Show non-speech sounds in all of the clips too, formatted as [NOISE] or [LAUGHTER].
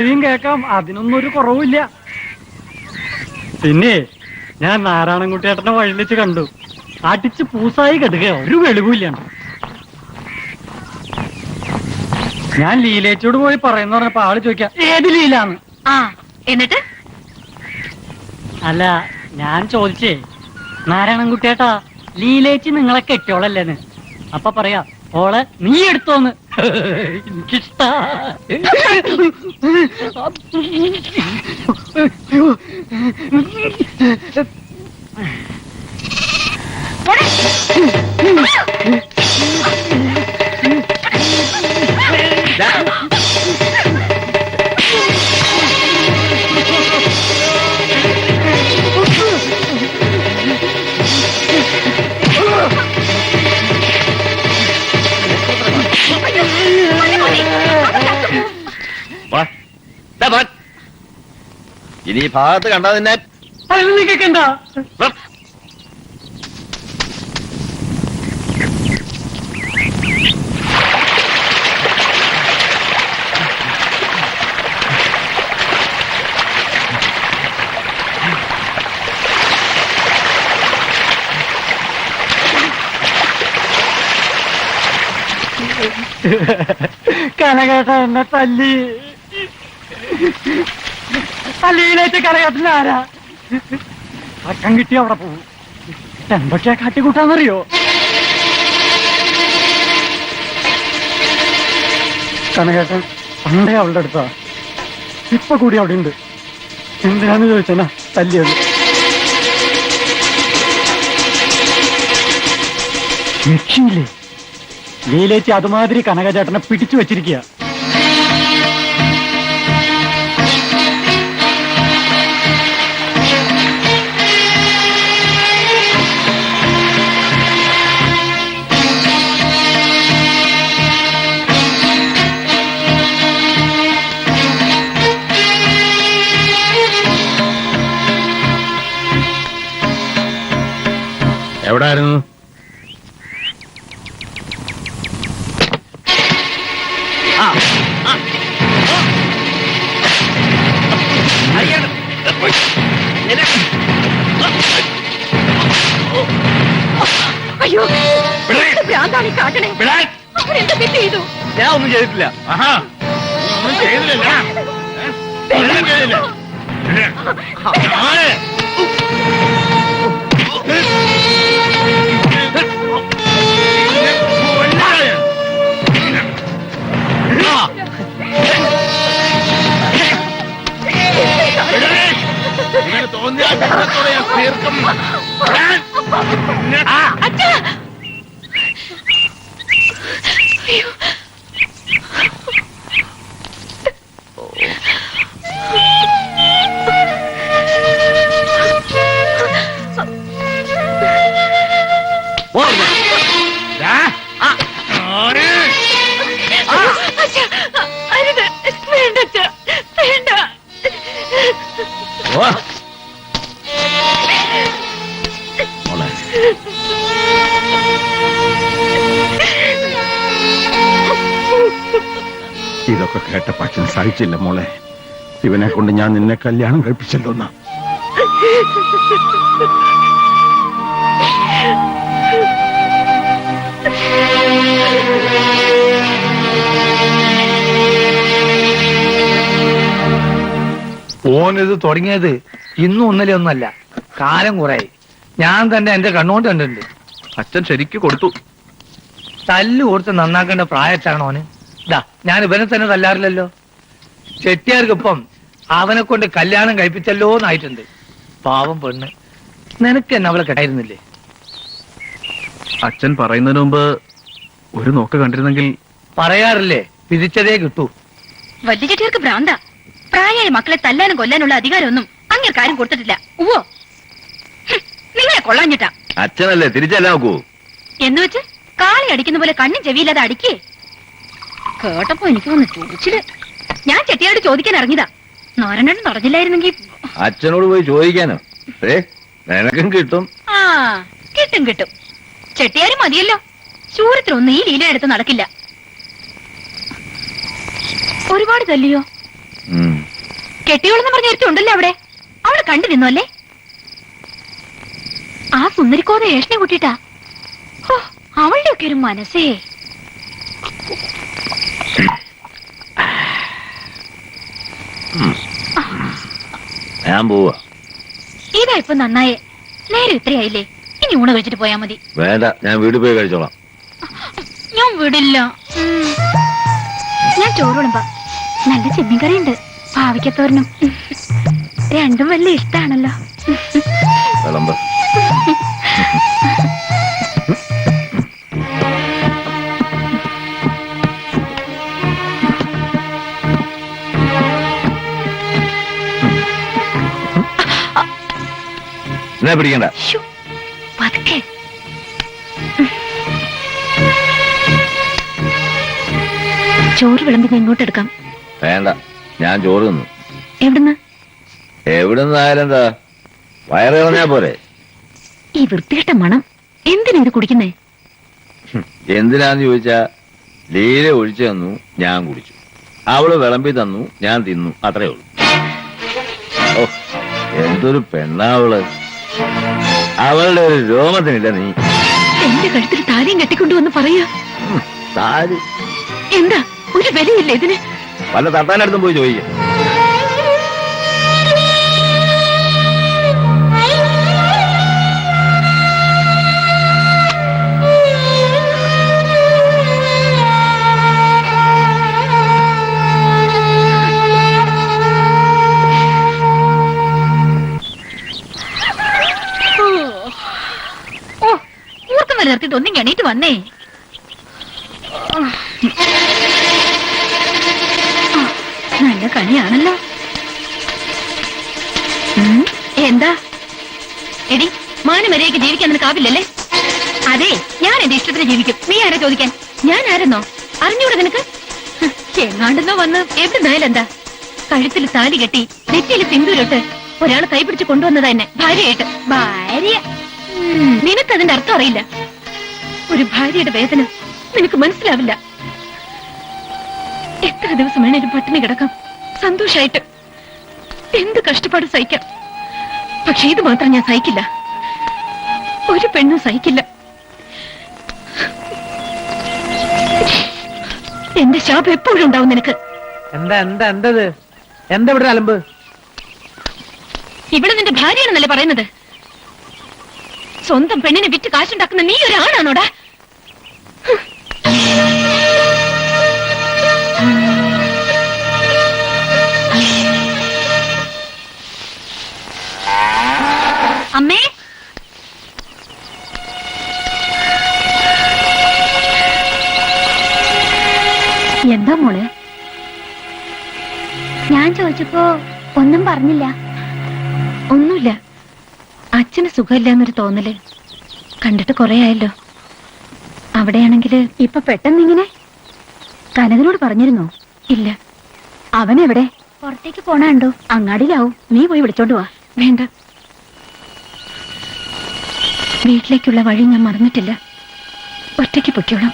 ഇനിയും കേക്കാം അതിനൊന്നും ഒരു കുറവില്ല പിന്നെ ഞാൻ നാരായണൻകുട്ടിയേട്ടനെ വഴി വെച്ച് കണ്ടു. അടിച്ച് പൂസായി കെടുക ഒരു വെളിവില്ലാണ്ട് ഞാൻ ലീലേച്ചോട് പോയി പറയുന്ന പറഞ്ഞപ്പോ ആൾ ചോദിക്കാം ഏത് ലീലാന്ന്? ആ എന്നിട്ട്? അല്ല ഞാൻ ചോദിച്ചേ നാരായണൻകുട്ടിയേട്ടാ ലീലേച്ചി നിങ്ങളെ കെട്ടിയോളല്ലേന്ന്. അപ്പൊ പറയാ ഓളെ നീ എടുത്തോന്ന് എനിക്കിഷ്ട പോടെ. ഇനി ഈ ഭാഗത്ത് കണ്ടാ നിന്നെ വാ. കനകേട്ട എന്നെ തല്ലി തല്ലിയിലേക്ക് കനകേട്ടന് ആരാ? അക്കം കിട്ടി അവിടെ പോകും എന്തൊക്കെയാ കാട്ടിക്കൂട്ടാന്നറിയോ? കനകേട്ടൻ പണ്ടേ അവളുടെ അടുത്താ. ഇപ്പൊ കൂടി അവിടെ ഉണ്ട് എന്തിനാന്ന് ചോദിച്ചാ തല്ലിയത്. രക്ഷയില്ലേ? ലീലേച്ചി അതുമാതിരി കനകചേട്ടനെ പിടിച്ചു വെച്ചിരിക്കുക എവിടായിരുന്നു? അയ്യോ ഭ്രാന്താണ് കാട്ടണേ തെറ്റ് ചെയ്തു? ഞാൻ ഒന്നും ചെയ്തിട്ടില്ല. ആഹാ. ഒന്നും ചെയ്തില്ല ഒന്നും ചെയ്തില്ല. ആ. ആര്? അച്ഛാ അരുത് വേണ്ട വേണ്ട ഇതൊക്കെ കേട്ടപ്പോ അച്ഛൻ സഹിച്ചില്ല മോളെ. ഇവനെ കൊണ്ട് ഞാൻ നിന്നെ കല്യാണം കഴിപ്പിച്ചല്ലോ എന്നാ. ഓനിത് തുടങ്ങിയത് ഇന്നും ഒന്നലെ ഒന്നല്ല. കാലം കുറയായി. ഞാൻ തന്നെ എന്റെ കണ്ണുകൊണ്ട് കണ്ടിട്ടുണ്ട്. അച്ഛൻ ശരിക്ക് കൊടുത്തു. തല്ല് കൊടുത്ത് നന്നാക്കേണ്ട പ്രായത്താണ് ഓന് ഇതാ ഞാൻ ഇവനെ തന്നെ തല്ലാറില്ലല്ലോ. ചെട്ടിയാർക്കിപ്പം അവനെ കൊണ്ട് കല്യാണം കഴിപ്പിച്ചല്ലോ എന്നായിട്ടുണ്ട്. പാവം പെണ്ണ്. നിനക്ക് എന്നെ അവളെ കിടായിരുന്നില്ലേ അച്ഛൻ പറയുന്നതിന് മുമ്പ് ഒരു നോക്ക് കണ്ടിരുന്നെങ്കിൽ പറയാറില്ലേ? വിധിച്ചതേ കിട്ടൂ. വലിയ ചെട്ടിയാർക്ക് ഭ്രാന്ത. പ്രായമായ മക്കളെ തല്ലാനും കൊല്ലാനുള്ള അധികാരമൊന്നും അങ്ങനെ കാര്യം കൊടുത്തിട്ടില്ല. ഉവ്വോ? ഹും, കൊള്ളാഞ്ഞിട്ടാ. അച്ഛനല്ലേ തിരിച്ചല്ല നോക്കൂ. എന്ന് വെച്ച് കാളി അടിക്കുന്ന പോലെ കണ്ണും ചെവിയില്ലാതെ അടിക്കേ. കേട്ടപ്പോ എനിക്ക് വന്ന് ചോദിച്ചിൽ ഞാൻ ചെട്ടിയോട് ചോദിക്കാൻ ഇറങ്ങിയതാ. നാരായണൻ നടന്നില്ലായിരുന്നെങ്കിൽ അച്ഛനോട് പോയി ചോദിക്കാനോ? ഏ നിനക്കും കിട്ടും. ആ കിട്ടും കിട്ടും. ചെട്ടിയാരും മതിയല്ലോ. ശൂരത്തിലൊന്നും ഈ ലീല എടുത്ത് നടക്കില്ല. ഒരുപാട് തല്ലിയോ. കെട്ടിയോളെന്ന് പറഞ്ഞ ഒരുത്തി ഉണ്ടല്ലോ അവിടെ. അവളെ കണ്ടു നിന്നു അല്ലേ? ആ ഏഷണി കൂട്ടിട്ടാ. അവളുടെ ഒക്കെ ഒരു മനസ്സേ. ഞാൻ പോവാ. ഇതാ ഇപ്പൊ നന്നായേ. നേരെ ഇത്രയായില്ലേ? ഇനി ഊണ് കഴിച്ചിട്ട് പോയാ മതി. വേണ്ട ഞാൻ വീട്ടിൽ പോയി കഴിച്ചോളാം. ഞാൻ വിടില്ല. ഞാൻ ചോറ് വിളമ്പാ. നല്ല ചെമ്മീൻ കറിയുണ്ട് പാവയ്ക്കത്തോരനും. രണ്ടും വലിയ ഇഷ്ടാണല്ലോ. വിളമ്പ്. എന്നെ പിടിക്കണ്ട. പതുക്കെ. ചോറ് വിളമ്പി ഇങ്ങോട്ട് എടുക്കാം. വേണ്ട ഞാൻ ചോറ് തിന്നു. എവിടുന്ന്? എവിടെ നിന്നായാലും എന്താ പോരെ. ഈ വൃത്തികെട്ട മണം എന്തിനാ ഇത് കുടിക്കുന്നേ? എന്തിനാന്ന് ചോദിച്ചാ ലീല ഒഴിച്ചു തന്നു ഞാൻ കുടിച്ചു. അവൾ വിളമ്പി തന്നു ഞാൻ തിന്നു അത്രേ ഉള്ളൂ. ഓ എന്തൊരു പെണ്ണാവൾ അവളുടെ ഒരു രോമത്തിനില്ല നീ. എന്റെ കഴുത്തിൽ താലിയും കെട്ടിക്കൊണ്ടുവന്ന് പറയാ താലി. എന്താ? ഒരു വിലയില്ല ഇതിന്. വല്ല തട്ടാനടുത്തും പോയി ചോദിക്കാം. വരെ ഒന്നും എണീറ്റ് വന്നേ. നല്ല കണിയാണല്ലോ എന്താ? എടി മാനമര്യാദയ്ക്ക് ജീവിക്കാൻ നിനക്ക് ആവില്ലല്ലേ? അതെ ഞാൻ എന്റെ ഇഷ്ടത്തിന് ജീവിക്കും. നീ ആരാ ചോദിക്കാൻ? ഞാൻ ആരെന്നോ? അറിഞ്ഞൂടെ നിനക്ക്? എങ്ങാണ്ടെന്നോ വന്ന് എവിടെ നിന്നായാലെന്താ കഴുത്തിൽ താലി കെട്ടി നെറ്റിയിൽ സിന്ദൂരിട്ട് ഒരാൾ കൈപിടിച്ച് കൊണ്ടുവന്നതാ എന്നെ ഭാര്യയായിട്ട്. ഭാര്യ? നിനക്കതിന്റെ അർത്ഥം അറിയില്ല. ഒരു ഭാര്യയുടെ വേദന നിനക്ക് മനസ്സിലാവില്ല. എത്ര ദിവസം വേണേലും പട്ടിണി കിടക്കാം. സന്തോഷായിട്ട് എന്ത് കഷ്ടപ്പാട് സഹിക്കാം. പക്ഷെ ഇത് മാത്രം ഞാൻ സഹിക്കില്ല. ഒരു പെണ്ണും സഹിക്കില്ല. എന്റെ ശാപം എപ്പോഴും ഉണ്ടാവും നിനക്ക്. എന്താ എന്താ എന്തത്? എന്താ ഇവിടെ അലമ്പ്? ഇവിടെ നിന്റെ ഭാര്യയാണെന്നല്ലേ പറയുന്നത്? സ്വന്തം പെണ്ണിനെ വിറ്റ് കാശുണ്ടാക്കുന്ന നീ ഒരാണാണോടാ അമ്മേ? എന്താ മോളെ? ഞാൻ ചോദിച്ചപ്പോ ഒന്നും പറഞ്ഞില്ല. ഒന്നുമില്ല. അച്ഛന് സുഖമില്ല എന്നൊരു തോന്നൽ. കണ്ടിട്ട് കൊറേ ആയല്ലോ. അവിടെയാണെങ്കിൽ ഇപ്പൊ പെട്ടെന്ന് ഇങ്ങനെ കനകനോട് പറഞ്ഞിരുന്നോ? ഇല്ല. അവനെവിടെ? പുറത്തേക്ക് പോണാണ്ടോ അങ്ങാടിയിലാവും. നീ പോയി വിളിച്ചോണ്ട് വാ. വേണ്ട. വീട്ടിലേക്കുള്ള വഴി ഞാൻ മറന്നിട്ടില്ല. ഒറ്റയ്ക്ക് പൊക്കോളാം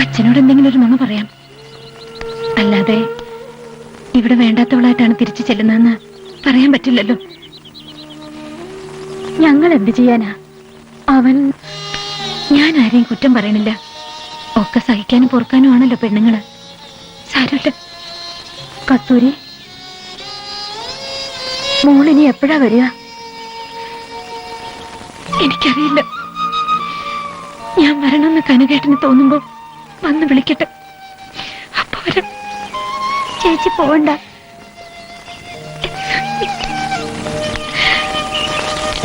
അച്ഛനോട് എന്തെങ്കിലും ഒരു നുണ പറയാം. അല്ലാതെ ഇവിടെ വേണ്ടാത്തവളായിട്ടാണ് തിരിച്ചു ചെല്ലുന്നതെന്ന് പറയാൻ പറ്റില്ലല്ലോ. ഞങ്ങൾ എന്ത് ചെയ്യാനാ? അവൻ ഞാൻ ആരെയും കുറ്റം പറയണില്ല. ഒക്കെ സഹിക്കാനും പൊറുക്കാനും ആണല്ലോ പെണ്ണുങ്ങൾ. സാരമില്ല. കസ്തൂരി മോളിനി എപ്പോഴാ വരിക? എനിക്കറിയില്ല. ഞാൻ വരണമെന്ന് കനകേട്ടന് തോന്നുമ്പോ വന്ന് വിളിക്കട്ടെ. അപ്പൊ ചേച്ചി പോവണ്ട.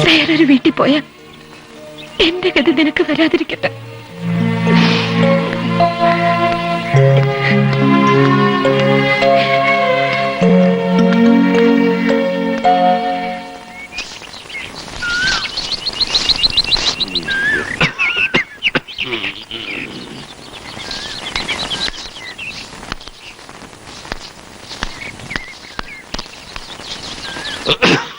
വേറൊരു വീട്ടിൽ പോയാ എന്റെ ഗതി നിനക്ക് വരാതിരിക്കട്ടെ. [COUGHS]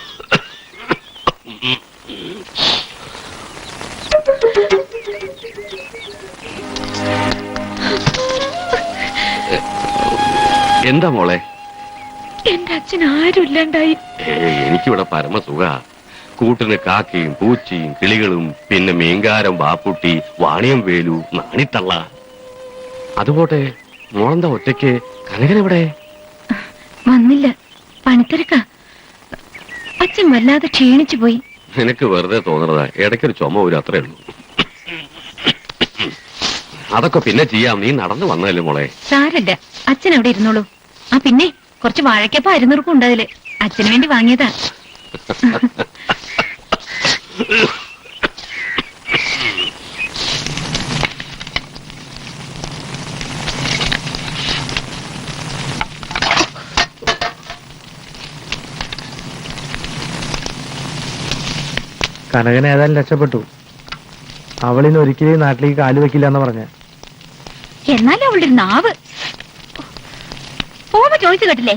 എന്താ മോളെ? എന്റെ അച്ഛൻ ആരും ഇല്ലാണ്ടായി. ഏ എനിക്കിവിടെ പരമസുഖ. കൂട്ടിന് കാക്കയും പൂച്ചയും കിളികളും പിന്നെ മീങ്കാരം ബാപ്പുട്ടി വാണിയം വേലു നാണിത്തള്ള. അതുപോട്ടെ മോളന്താ ഒറ്റയ്ക്ക്? കനകനെവിടെ വന്നില്ല. പണിത്തിരക്ക. അച്ഛൻ വല്ലാതെ ക്ഷീണിച്ചു പോയി. നിനക്ക് വെറുതെ തോന്നണതാ. ഇടയ്ക്കൊരു ചുമ ഒരു അത്രേ ഉള്ളൂ. അതൊക്കെ പിന്നെ ചെയ്യാം. നീ നടന്നു വന്നതല്ലേ മോളെ? സാരല്ല. അച്ഛൻ അവിടെ ഇരുന്നോളൂ. ആ പിന്നെ കുറച്ച് വാഴക്കപ്പ അരിനുറുക്കും ഉണ്ടതിൽ അച്ഛന് വേണ്ടി വാങ്ങിയതാ. കനകൻ ഏതായാലും രക്ഷപ്പെട്ടു. അവളിന് ഒരിക്കലും നാട്ടിലേക്ക് കാലുവെക്കില്ല എന്ന് പറഞ്ഞ. എന്നാലും അവളുടെ നാവ് ചോദിച്ചു കേട്ടില്ലേ?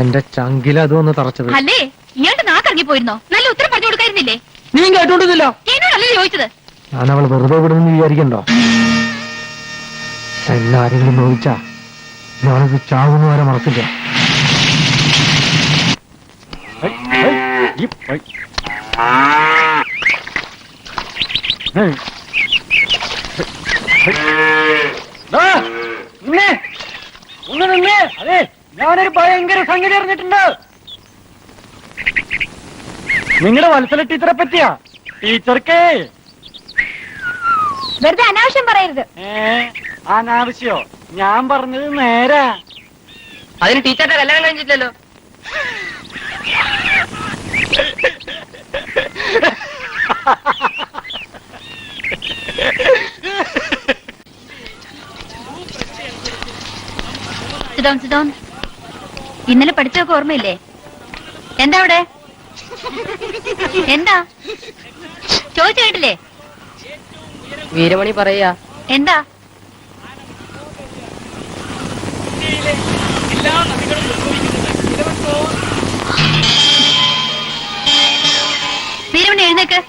എന്റെ ചങ്കില അതൊന്ന് ഒന്ന് തറച്ചത്. അല്ലേ? ഇയാളുടെ നാക്കിറങ്ങി പോയിരുന്നോ? നല്ല ഉത്തരം പറഞ്ഞു കൊടുക്കായിരുന്നില്ലേ? നീ കേട്ടോണ്ടില്ല എന്നോടല്ലേ ചോദിച്ചത്? ഞാൻ അവൾ വെറുതെ വിടുന്നു വിചാരിക്കണ്ടോ? എല്ലാരെങ്കിലും നോവിച്ചാ. ഞാനത് ചാവുന്ന വരെ മറക്കില്ല. ദാ, നിന്നെ. അതെ. ഞാനൊരു ഭയങ്കര സംഗതി അറിഞ്ഞിട്ടുണ്ട്. നിങ്ങളുടെ വത്സല ടീച്ചറെ പറ്റിയാ? ടീച്ചർക്ക്. വെറുതെ അനാവശ്യം പറയരുത്. ഏ അനാവശ്യോ? ഞാൻ പറഞ്ഞത് നേരാ. അതിന് ടീച്ചറുടെ കല്യാണം കഴിഞ്ഞിട്ടില്ലല്ലോ. [LAUGHS] സിഡോൺ സിഡോൺ ഇന്നലെ പഠിച്ചൊക്കെ ഓർമ്മയില്ലേ? എന്താ അവിടെ? എന്താ? ചോദിച്ചു കേട്ടില്ലേ? വീരമണി പറയാ എന്താ? വീരമണി എഴുന്നേക്ക്.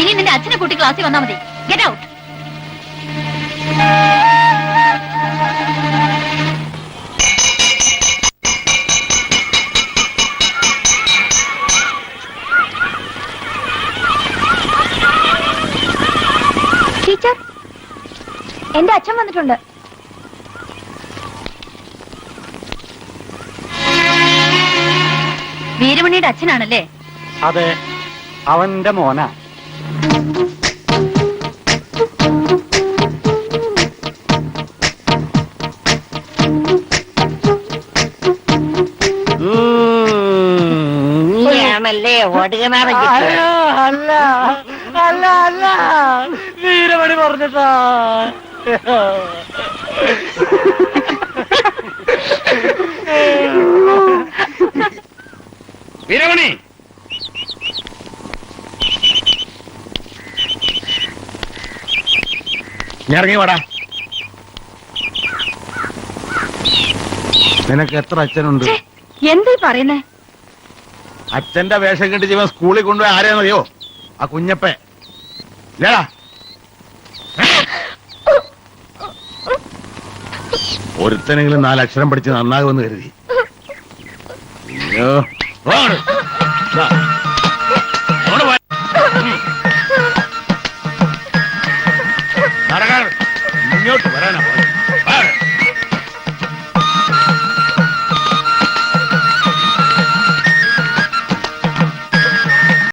ഇനി നിന്റെ അച്ഛനെ കൂട്ടി ക്ലാസ്സിൽ വന്നാ മതി. ഗെറ്റ് ഔട്ട് അച്ഛൻ വന്നിട്ടുണ്ട്. വീരമണിയുടെ അച്ഛനാണല്ലേ? അതെ അവന്റെ മോന. ഓടുകനാണെങ്കിൽ അല്ല അല്ല അല്ല. വീരമണി പറഞ്ഞിട്ടാ വീരമണി. ഞാൻ ഇറങ്ങി വാടാ. നിനക്ക് എത്ര അച്ഛനുണ്ട്? ഛേ, എന്തീ പറയുന്നേ? അച്ഛന്റെ വേഷം കെട്ടി ജീവൻ സ്കൂളിൽ കൊണ്ടുപോയി ആരെയാണെന്നറിയോ ആ കുഞ്ഞപ്പേ ഇല്ലടാ. ഒരുത്തനെങ്കിലും നാലക്ഷരം പഠിച്ച് നന്നാകുമെന്ന് കരുതി അയ്യോ.